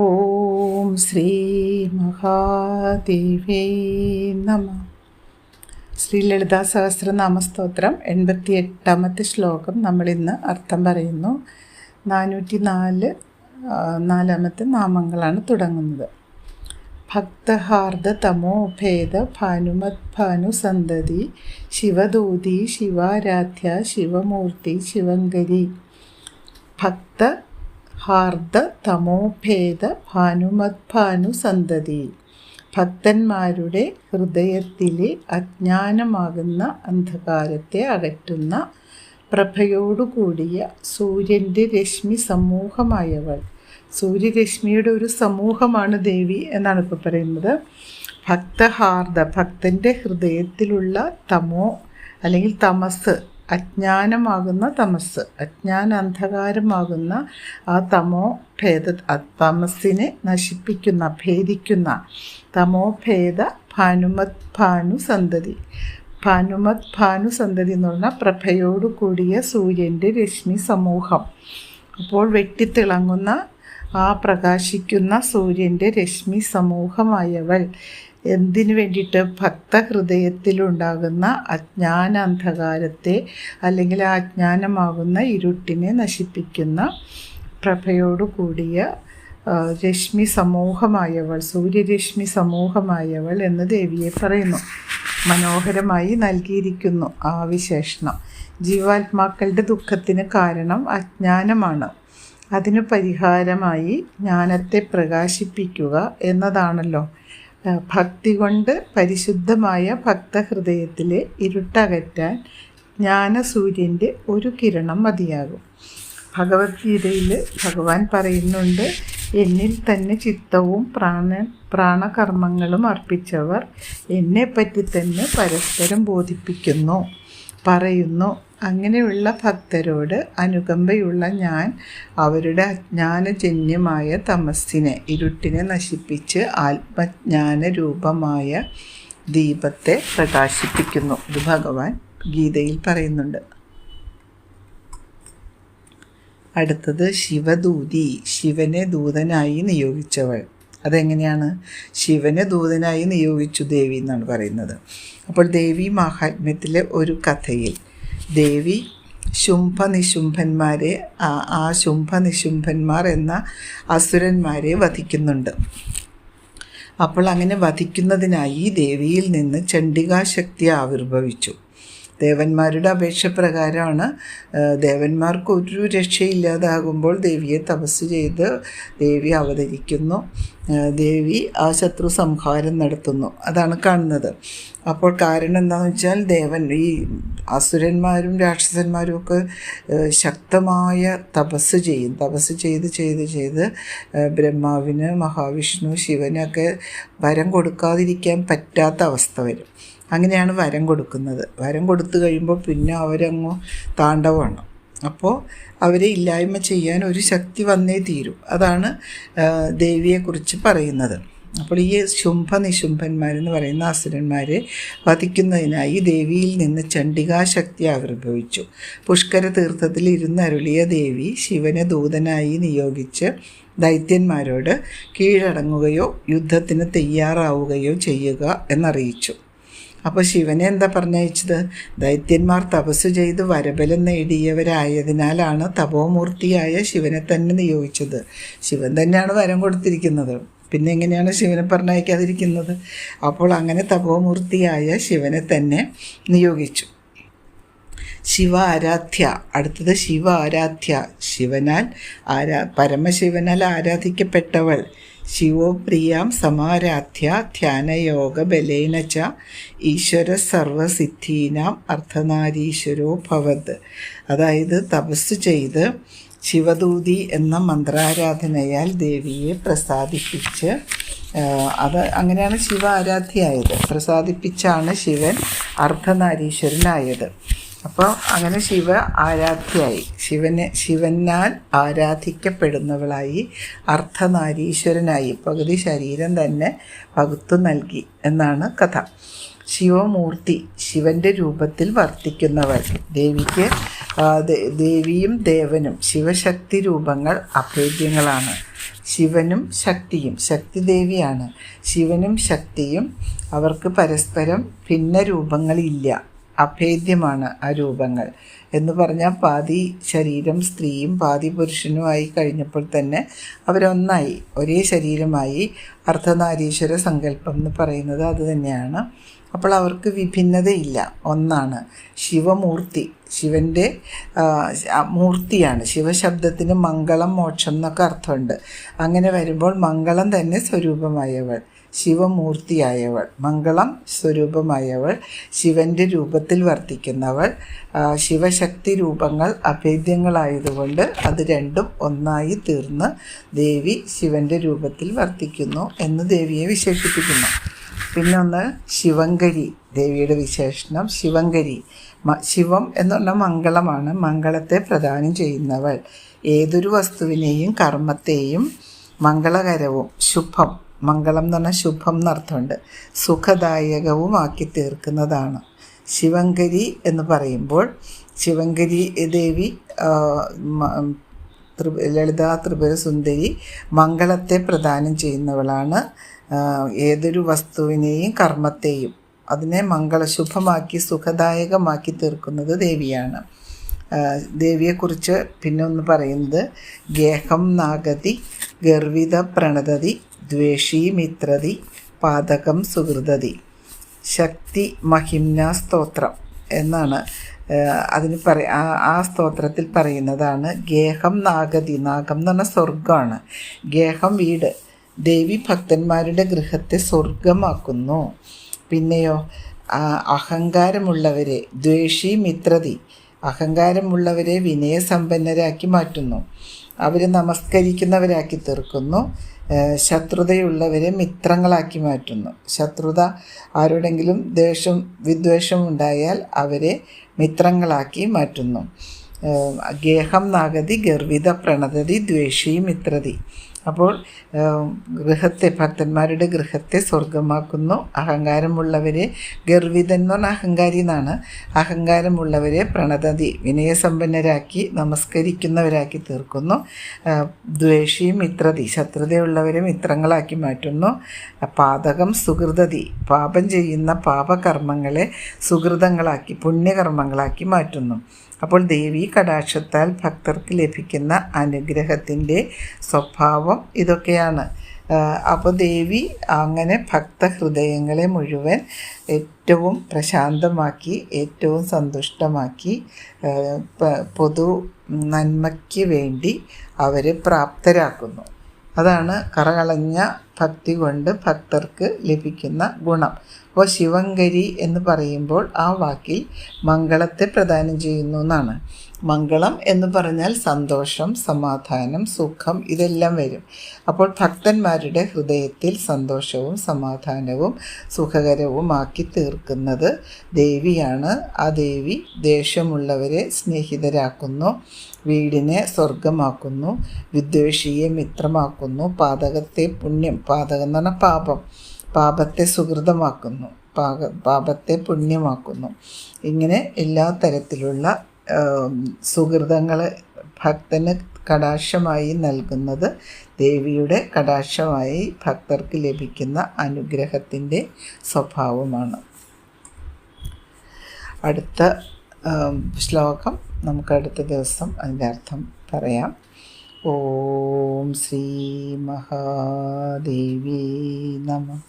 ഓം ശ്രീ മഹാദേവേ നമ. ശ്രീ ലളിതാ സഹസ്രനാമ സ്തോത്രം എൺപത്തി എട്ടാമത്തെ ശ്ലോകം നമ്മളിന്ന് അർത്ഥം പറയുന്നു. നാനൂറ്റി നാല് നാലാമത്തെ നാമങ്ങളാണ് തുടങ്ങുന്നത്. ഭക്തഹാർദ തമോ ഭേദ ഭാനുമത് ഭാനുസന്തതി ശിവദൂതി ശിവാരാധ്യ ശിവമൂർത്തി ശിവങ്കരി. ഭക്ത ഹാർദ തമോഭേദ ഭാനുമത് ഭാനു സന്തതി. ഭക്തന്മാരുടെ ഹൃദയത്തിലെ അജ്ഞാനമാകുന്ന അന്ധകാരത്തെ അകറ്റുന്ന പ്രഭയോടുകൂടിയ സൂര്യന്റെ രശ്മി സമൂഹമായവൾ. സൂര്യരശ്മിയുടെ ഒരു സമൂഹമാണ് ദേവി എന്നാണ് ഇപ്പോൾ പറയുന്നത്. ഭക്തഹാർദ ഭക്തന്റെ ഹൃദയത്തിലുള്ള തമോ അല്ലെങ്കിൽ തമസ് അജ്ഞാനമാകുന്ന തമസ് അജ്ഞാന അന്ധകാരമാകുന്ന ആ തമോ ഭേദ തമസ്സിനെ നശിപ്പിക്കുന്ന ഭേദിക്കുന്ന തമോ ഭേദ ഭാനുമത് ഭാനു സന്തതി ഭാനുമത് ഭാനു സന്തതി എന്ന് പറഞ്ഞാൽ പ്രഭയോടു കൂടിയ സൂര്യന്റെ രശ്മി സമൂഹം. അപ്പോൾ വെട്ടിത്തിളങ്ങുന്ന ആ പ്രകാശിക്കുന്ന സൂര്യന്റെ രശ്മി സമൂഹമായവൾ. എന്തിനു വേണ്ടിയിട്ട് ഭക്തഹൃദയത്തിലുണ്ടാകുന്ന അജ്ഞാന അന്ധകാരത്തെ അല്ലെങ്കിൽ ആ അജ്ഞാനമാകുന്ന ഇരുട്ടിനെ നശിപ്പിക്കുന്ന പ്രഭയോടു കൂടിയ രശ്മി സമൂഹമായവൾ സൂര്യരശ്മി സമൂഹമായവൾ എന്ന് ദേവിയെ പറയുന്നു. മനോഹരമായി നൽകിയിരിക്കുന്നു ആ വിശേഷണം. ജീവാത്മാക്കളുടെ ദുഃഖത്തിന് കാരണം അജ്ഞാനമാണ്. അതിനു പരിഹാരമായി ജ്ഞാനത്തെ പ്രകാശിപ്പിക്കുക എന്നതാണല്ലോ. ഭക്തി കൊണ്ട് പരിശുദ്ധമായ ഭക്തഹൃദയത്തിലെ ഇരുട്ടകറ്റാൻ ജ്ഞാനസൂര്യന്റെ ഒരു കിരണം മതിയാകും. ഭഗവത്ഗീതയിൽ ഭഗവാൻ പറയുന്നുണ്ട് എന്നിൽ തന്നെ ചിത്തവും പ്രാണ പ്രാണകർമ്മങ്ങളും അർപ്പിച്ചവർ എന്നെപ്പറ്റി തന്നെ പരസ്പരം ബോധിപ്പിക്കുന്നു പറയുന്നു. അങ്ങനെയുള്ള ഭക്തരോട് അനുകമ്പയുള്ള ഞാൻ അവരുടെ അജ്ഞാനജന്യമായ തമസ്സിനെ ഇരുട്ടിനെ നശിപ്പിച്ച് ആത്മജ്ഞാന രൂപമായ ദീപത്തെ പ്രകാശിപ്പിക്കുന്നു. ഇത് ഭഗവാൻ ഗീതയിൽ പറയുന്നുണ്ട്. അടുത്തത് ശിവദൂതി ശിവനെ ദൂതനായി നിയോഗിച്ചവൾ. അതെങ്ങനെയാണ്? ശിവനെ ദൂതനായി നിയോഗിച്ചു ദേവി എന്നാണ് പറയുന്നത്. അപ്പോൾ ദേവി മഹാത്മ്യത്തിലെ ഒരു കഥയിൽ ദേവി ശുംഭനിശുംഭന്മാരെ ആ ശുംഭനിശുംഭന്മാർ എന്ന അസുരന്മാരെ വധിക്കുന്നുണ്ട്. അപ്പോൾ അങ്ങനെ വധിക്കുന്നതിനായി ദേവിയിൽ നിന്ന് ചണ്ഡികാശക്തി ആവിർഭവിച്ചു. ദേവന്മാരുടെ അപേക്ഷ പ്രകാരമാണ് ദേവന്മാർക്ക് ഒരു രക്ഷയില്ലാതാകുമ്പോൾ ദേവിയെ തപസ് ചെയ്ത് ദേവി അവതരിക്കുന്നു. ദേവി ആ ശത്രു സംഹാരം നടത്തുന്നു. അതാണ് കാണുന്നത്. അപ്പോൾ കാരണം എന്താണെന്ന് വെച്ചാൽ ദേവൻ ഈ അസുരന്മാരും രാക്ഷസന്മാരും ഒക്കെ ശക്തമായ തപസ് ചെയ്യും. തപസ് ചെയ്ത് ചെയ്ത് ചെയ്ത് ബ്രഹ്മാവിന് മഹാവിഷ്ണു ശിവനൊക്കെ വരം കൊടുക്കാതിരിക്കാൻ പറ്റാത്ത അവസ്ഥ വരും. അങ്ങനെയാണ് വരം കൊടുക്കുന്നത്. വരം കൊടുത്തു കഴിയുമ്പോൾ പിന്നെ അവരങ്ങ് താണ്ഡവമാണ്. അപ്പോൾ അവരെ ഇല്ലായ്മ ചെയ്യാൻ ഒരു ശക്തി വന്നേ തീരൂ. അതാണ് ദേവിയെക്കുറിച്ച് പറയുന്നത്. അപ്പോൾ ഈ ശുംഭ നിശുംഭന്മാരെന്ന് പറയുന്ന അസുരന്മാരെ വധിക്കുന്നതിനായി ദേവിയിൽ നിന്ന് ചണ്ഡികാശക്തി ആവിർഭവിച്ചു. പുഷ്കര തീർത്ഥത്തിൽ ഇരുന്നരുളിയ ദേവി ശിവനെ ദൂതനായി നിയോഗിച്ച് ദൈത്യന്മാരോട് കീഴടങ്ങുകയോ യുദ്ധത്തിന് തയ്യാറാവുകയോ ചെയ്യുക എന്നറിയിച്ചു. അപ്പോൾ ശിവനെ എന്താ പറഞ്ഞയച്ചത്? ദൈത്യന്മാർ തപസ് ചെയ്ത് വരബലം നേടിയവരായതിനാലാണ് തപോമൂർത്തിയായ ശിവനെ തന്നെ നിയോഗിച്ചത്. ശിവൻ തന്നെയാണ് വരം കൊടുത്തിരിക്കുന്നത്. പിന്നെ എങ്ങനെയാണ് ശിവനെ പറഞ്ഞയക്കാതിരിക്കുന്നത്? അപ്പോൾ അങ്ങനെ തപോമൂർത്തിയായ ശിവനെ തന്നെ നിയോഗിച്ചു. ശിവ ആരാധ്യ. അടുത്തത് ശിവ ആരാധ്യ. ശിവനാൽ ആരാ പരമശിവനാൽ ആരാധിക്കപ്പെട്ടവൾ. ശിവോപ്രിയാം സമാരാധ്യ ധ്യാനയോഗ ബലേന ച ഈശ്വര സർവസിദ്ധീനാം അർദ്ധനാരീശ്വരോ ഭവത്. അതായത് തപസ് ചെയ്ത് ശിവദൂതി എന്ന മന്ത്രാരാധനയാൽ ദേവിയെ പ്രസാദിപ്പിച്ച് അത് അങ്ങനെയാണ് ശിവ ആരാധ്യയായത് പ്രസാദിപ്പിച്ചാണ് ശിവൻ അർദ്ധനാരീശ്വരനായത്. അപ്പോൾ അങ്ങനെ ശിവ ആരാധ്യയായി ശിവനെ ശിവനാൽ ആരാധിക്കപ്പെടുന്നവളായി അർദ്ധനാരീശ്വരനായി പകുതി ശരീരം തന്നെ പകുത്തു നൽകി എന്നാണ് കഥ. ശിവമൂർത്തി ശിവന്റെ രൂപത്തിൽ വർത്തിക്കുന്നവൾ. ദേവിക്ക് ദേവിയും ദേവനും ശിവശക്തി രൂപങ്ങൾ അഭേദ്യങ്ങളാണ്. ശിവനും ശക്തിയും ശക്തി ദേവിയാണ് ശിവനും ശക്തിയും അവർക്ക് പരസ്പരം ഭിന്ന രൂപങ്ങളില്ല അഭേദ്യമാണ് ആ രൂപങ്ങൾ. എന്ന് പറഞ്ഞാൽ പാതി ശരീരം സ്ത്രീയും പാതി പുരുഷനുമായി കഴിഞ്ഞപ്പോൾ തന്നെ അവരൊന്നായി ഒരേ ശരീരമായി അർദ്ധനാരീശ്വര സങ്കല്പം എന്ന് പറയുന്നത് അത് തന്നെയാണ്. അപ്പോൾ അവർക്ക് വിഭിന്നതയില്ല. ഒന്നാണ് ശിവമൂർത്തി. ശിവന്റെ മൂർത്തിയാണ്. ശിവശബ്ദത്തിന് മംഗളം മോക്ഷം എന്നൊക്കെ അർത്ഥമുണ്ട്. അങ്ങനെ വരുമ്പോൾ മംഗളം തന്നെ സ്വരൂപമായവൾ. ശിവമൂർത്തിയായവൾ മംഗളം സ്വരൂപമായവൾ ശിവന്റെ രൂപത്തിൽ വർത്തിക്കുന്നവൾ ശിവശക്തി രൂപങ്ങൾ അഭേദ്യങ്ങളായതുകൊണ്ട് അത് രണ്ടും ഒന്നായി തീർന്ന് ദേവി ശിവന്റെ രൂപത്തിൽ വർത്തിക്കുന്നു എന്ന് ദേവിയെ വിശേഷിപ്പിക്കുന്നു. പിന്നൊന്ന് ശിവങ്കരി ദേവിയുടെ വിശേഷണം ശിവങ്കരി. ശിവം എന്ന് പറഞ്ഞാൽ മംഗളമാണ് മംഗളത്തെ പ്രദാനം ചെയ്യുന്നവൾ. ഏതൊരു വസ്തുവിനെയും കർമ്മത്തെയും മംഗളകരവും ശുഭം മംഗളം എന്ന് പറഞ്ഞാൽ ശുഭം എന്നർത്ഥമുണ്ട് സുഖദായകവുമാക്കി തീർക്കുന്നതാണ്. ശിവങ്കരി എന്ന് പറയുമ്പോൾ ശിവങ്കരി ദേവി ലളിത ത്രിപുര സുന്ദരി മംഗളത്തെ പ്രദാനം ചെയ്യുന്നവളാണ്. ഏതൊരു വസ്തുവിനെയും കർമ്മത്തെയും അതിനെ മംഗളശുഭമാക്കി സുഖദായകമാക്കി തീർക്കുന്നത് ദേവിയാണ്. ദേവിയെക്കുറിച്ച് പിന്നെ ഒന്ന് പറയുന്നത് ഗേഹം നാഗതി ഗർവിത പ്രണതതി ദ്വേഷി മിത്രതി പാതകം സുഹൃതതി. ശക്തി മഹിംന സ്തോത്രം എന്നാണ് അതിന് പറ ആ സ്തോത്രത്തിൽ പറയുന്നതാണ് ഗേഹം നാഗതി നാഗം എന്ന് പറഞ്ഞാൽ സ്വർഗമാണ് ഗേഹം വീട് ദേവി ഭക്തന്മാരുടെ ഗൃഹത്തെ സ്വർഗമാക്കുന്നു പിന്നെയോ അഹങ്കാരമുള്ളവരെ ദ്വേഷി മിത്രതി അഹങ്കാരമുള്ളവരെ വിനയസമ്പന്നരാക്കി മാറ്റുന്നു. അവർ നമസ്കരിക്കുന്നവരാക്കി തീർക്കുന്നു ശത്രുതയുള്ളവരെ മിത്രങ്ങളാക്കി മാറ്റുന്നു. ശത്രുത ആരോടെങ്കിലും ദേഷ്യം വിദ്വേഷം ഉണ്ടായാൽ അവരെ മിത്രങ്ങളാക്കി മാറ്റുന്നു. ഗേഹം നാഗതി ഗർവിത പ്രണതതി ദ്വേഷി മിത്രതി. അപ്പോൾ ഗൃഹത്തെ ഭക്തന്മാരുടെ ഗൃഹത്തെ സ്വർഗമാക്കുന്നു അഹങ്കാരമുള്ളവരെ ഗർവിതൻ എന്ന് പറഞ്ഞാൽ അഹങ്കാരി എന്നാണ്. അഹങ്കാരമുള്ളവരെ പ്രണതതി വിനയസമ്പന്നരാക്കി നമസ്കരിക്കുന്നവരാക്കി തീർക്കുന്നു. ദ്വേഷി മിത്രതി ശത്രുതയുള്ളവരെ മിത്രങ്ങളാക്കി മാറ്റുന്നു. പാതകം സുഹൃതതി പാപം ചെയ്യുന്ന പാപകർമ്മങ്ങളെ സുഹൃതങ്ങളാക്കി പുണ്യകർമ്മങ്ങളാക്കി മാറ്റുന്നു. അപ്പോൾ ദേവി കടാക്ഷത്താൽ ഭക്തർക്ക് ലഭിക്കുന്ന അനുഗ്രഹത്തിന്റെ സ്വഭാവം ഇതൊക്കെയാണ്. അപ്പോൾ ദേവി അങ്ങനെ ഭക്തഹൃദയങ്ങളെ മുഴുവൻ ഏറ്റവും പ്രശാന്തമാക്കി ഏറ്റവും സന്തുഷ്ടമാക്കി പൊതു നന്മയ്ക്ക് വേണ്ടി അവരെ പ്രാപ്തരാക്കുന്നു. അതാണ് കറകളഞ്ഞ ഭക്തി കൊണ്ട് ഭക്തർക്ക് ലഭിക്കുന്ന ഗുണം. അപ്പോൾ ശിവങ്കരി എന്ന് പറയുമ്പോൾ ആ വാക്കിൽ മംഗളത്തെ പ്രദാനം ചെയ്യുന്നു എന്നാണ്. മംഗളം എന്ന് പറഞ്ഞാൽ സന്തോഷം സമാധാനം സുഖം ഇതെല്ലാം വരും. അപ്പോൾ ഭക്തന്മാരുടെ ഹൃദയത്തിൽ സന്തോഷവും സമാധാനവും സുഖകരവുമാക്കി തീർക്കുന്നത് ദേവിയാണ്. ആ ദേവി ദേഷ്യമുള്ളവരെ സ്നേഹിതരാക്കുന്നു വീടിനെ സ്വർഗമാക്കുന്നു വിദ്വേഷിയെ മിത്രമാക്കുന്നു പാതകത്തെ പുണ്യം പാതകം എന്ന് പറഞ്ഞാൽ പാപം പാപത്തെ സുഹൃതമാക്കുന്നു പാക പാപത്തെ പുണ്യമാക്കുന്നു. ഇങ്ങനെ എല്ലാ തരത്തിലുള്ള സുഹൃതങ്ങൾ ഭക്തന് കടാക്ഷമായി നൽകുന്നത് ദേവിയുടെ കടാക്ഷമായി ഭക്തർക്ക് ലഭിക്കുന്ന അനുഗ്രഹത്തിന്റെ സ്വഭാവമാണ്. അടുത്ത ശ്ലോകം നമുക്ക് അടുത്ത ദിവസം അതിന്റെ അർത്ഥം പറയാം. ഓം ശ്രീ മഹാദേവി നമ.